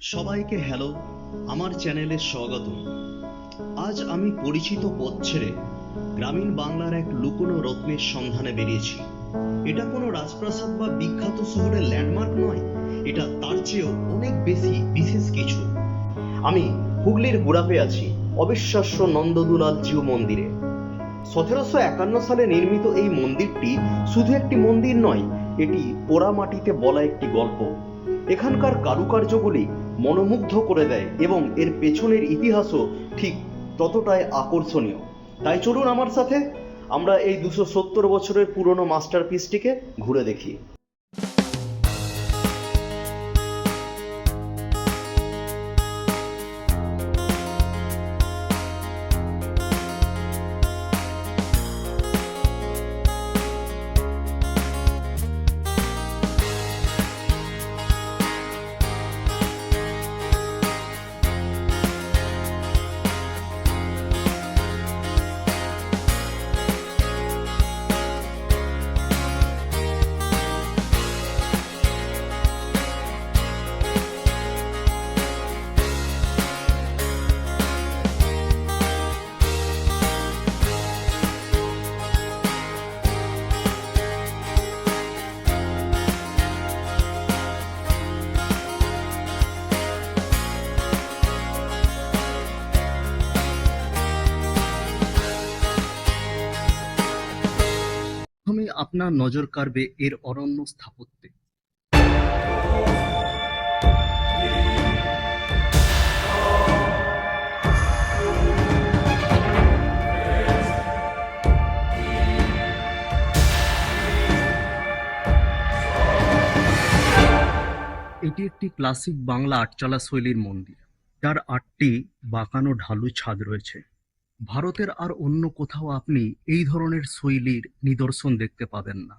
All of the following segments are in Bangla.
সবাইকে হ্যালো আমার চ্যানেলে স্বাগতম। আজ আমি পরিচিত পথ ছেড়ে গ্রামীণ বাংলার এক লুকোনো রত্নের সন্ধানে বেরিয়েছি। এটা কোনো রাজপ্রাসাদ বা বিখ্যাত শহরের ল্যান্ডমার্ক নয়, এটা তার চেয়েও অনেক বেশি বিশেষ কিছু। আমি হুগলির গুড়াপে আছি, অবিশ্বাস্য নন্দদুলাল জিউ মন্দিরে। সতেরোশো একান্ন সালে নির্মিত এই মন্দিরটি শুধু একটি মন্দির নয়, এটি পোড়া মাটিতে বলা একটি গল্প। এখানকার কারুকার্যগুলি মনোমুগ্ধ করে দেয় এবং এর পেছনের ইতিহাসও ঠিক ততটাই আকর্ষণীয়। তাই চলুন আমার সাথে আমরা এই দুশো সত্তর বছরের পুরনো মাস্টারপিসটিকে ঘুরে দেখি। প্রথমে আপনার নজর কাড়বে এর অরণ্য স্থাপত্যে। এটি একটি ক্লাসিক বাংলা আটচালা শৈলীর মন্দির, যার আটটি বাঁকানো ঢালু ছাদ রয়েছে। ভারতের আর অন্য কোথাও আপনি এই ধরনের শৈলীর নিদর্শন দেখতে পাবেন না।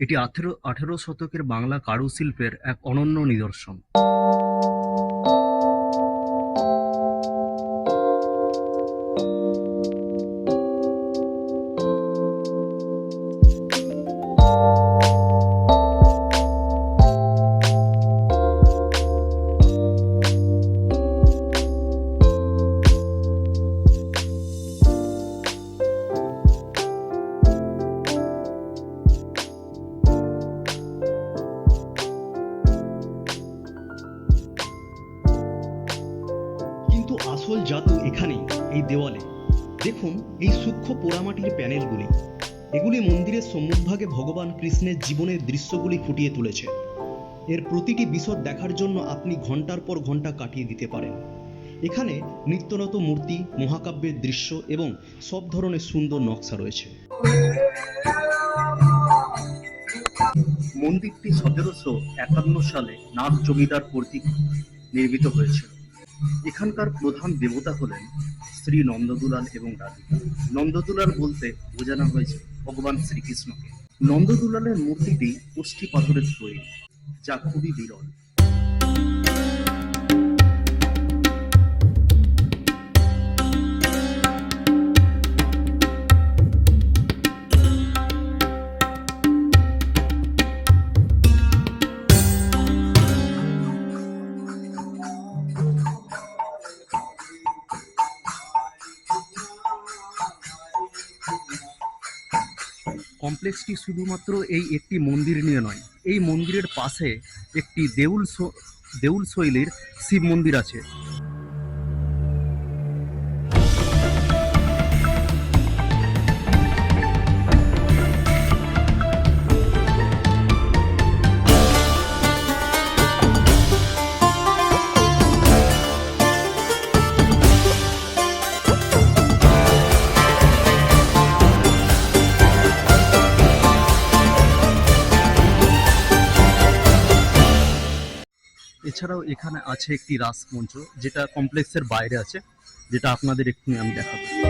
এটি আঠেরো আঠেরো শতকের বাংলা কারুশিল্পের এক অনন্য নিদর্শন। দেখুন, এই সূক্ষ্ম পোড়ামাটির প্যানেলগুলি। এগুলি মন্দিরের সম্মুখভাগে ভগবান কৃষ্ণের জীবনের দৃশ্যগুলি ফুটিয়ে তুলেছে। এর প্রতিটি বিশদ দেখার জন্য আপনি ঘণ্টার পর ঘণ্টা কাটিয়ে দিতে পারেন। এখানে নিত্যনত মূর্তি, মহাকাব্যের দৃশ্য এবং সব ধরনের সুন্দর নকশা রয়েছে। মন্দিরটি সতেরোশো একান্ন সালে নাথ জমিদার কর্তৃক নির্মিত হয়েছিল। এখানকার প্রধান দেবতা হলেন শ্রী নন্দদুলাল এবং রাধিকা। নন্দদুলাল বলতে বোঝানো হয়েছে ভগবান শ্রীকৃষ্ণকে। নন্দদুলালের মূর্তিটি পুষ্টি পাথরের তৈরি, যা খুবই বিরল। কমপ্লেক্সটি শুধুমাত্র এই একটি মন্দির নিয়ে নয়, এই মন্দিরের পাশে একটি দেউল দেউল শৈলীর শিব মন্দির আছে। এছাড়াও এখানে আছে একটি রাসমঞ্চ যেটা কমপ্লেক্সের বাইরে আছে যেটা আপনাদের একটু আমি দেখাবো।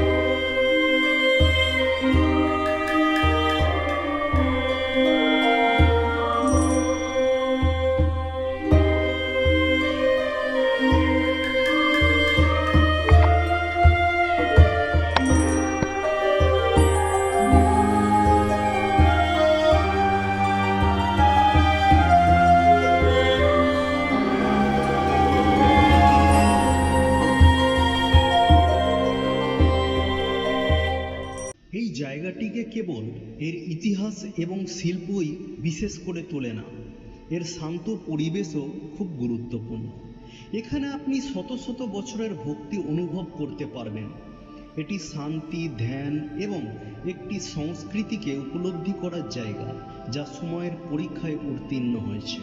জায়গাটিকে কেবল এর ইতিহাস এবং শিল্পই বিশেষ করে তোলে না। এর শান্ত পরিবেশও খুব গুরুত্বপূর্ণ। এখানে আপনি শত শত বছরের ভক্তি অনুভব করতে পারবেন। এটি শান্তি, ধ্যান এবং একটি সংস্কৃতিকে উপলব্ধি করার জায়গা যা সময়ের পরীক্ষায় উত্তীর্ণ হয়েছে।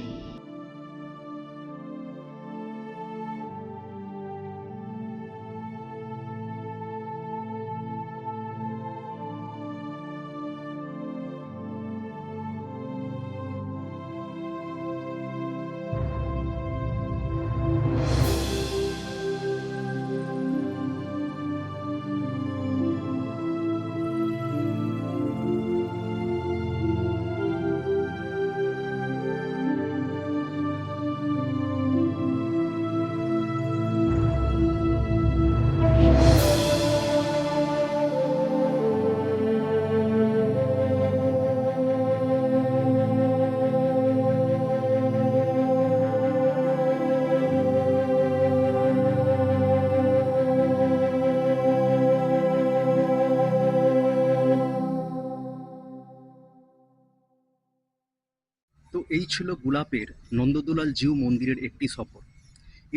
এই ছিল গোলাপের নন্দদুলাল জিউ মন্দিরের একটি সফর।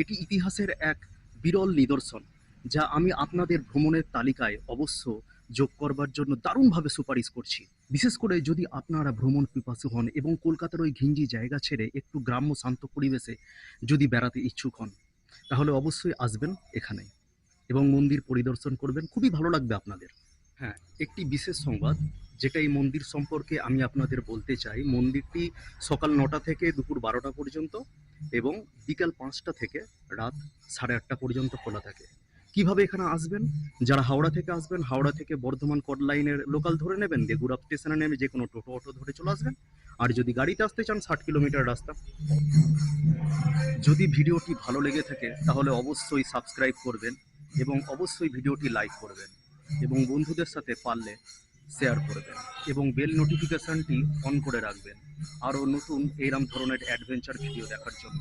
এটি ইতিহাসের এক বিরল নিদর্শন, যা আমি আপনাদের ভ্রমণের তালিকায় অবশ্য যোগ করবার জন্য দারুণভাবে সুপারিশ করছি। বিশেষ করে যদি আপনারা ভ্রমণ পিপাসু হন এবং কলকাতার ওই ঘিঞ্জি জায়গা ছেড়ে একটু গ্রাম্য শান্ত পরিবেশে যদি বেড়াতে ইচ্ছুক হন, তাহলে অবশ্যই আসবেন এখানে এবং মন্দির পরিদর্শন করবেন। খুবই ভালো লাগবে আপনাদের। হ্যাঁ একটি বিশেষ সংবাদ যেটা এই মন্দির সম্পর্কে আমি আপনাদের বলতে চাই, মন্দিরটি সকাল নটা থেকে দুপুর বারোটা পর্যন্ত এবং বিকাল পাঁচটা থেকে রাত সাড়ে আটটা পর্যন্ত খোলা থাকে। কীভাবে এখানে আসবেন? যারা হাওড়া থেকে আসবেন, হাওড়া থেকে বর্ধমান কট লাইনের লোকাল ধরে নেবেন বেগুড়া স্টেশনে নেমে যে কোনো টোটো অটো ধরে চলে আসবেন। আর যদি গাড়িতে আসতে চান, ষাট কিলোমিটার রাস্তা। যদি ভিডিওটি ভালো লেগে থাকে, তাহলে অবশ্যই সাবস্ক্রাইব করবেন এবং অবশ্যই ভিডিওটি লাইক করবেন। এবং বন্ধুদের সাথে পারলে শেয়ার করবেন এবং বেল নোটিফিকেশনটি অন করে রাখবেন। আরও নতুন এইরকম ধরনের অ্যাডভেঞ্চার ভিডিও দেখার জন্য।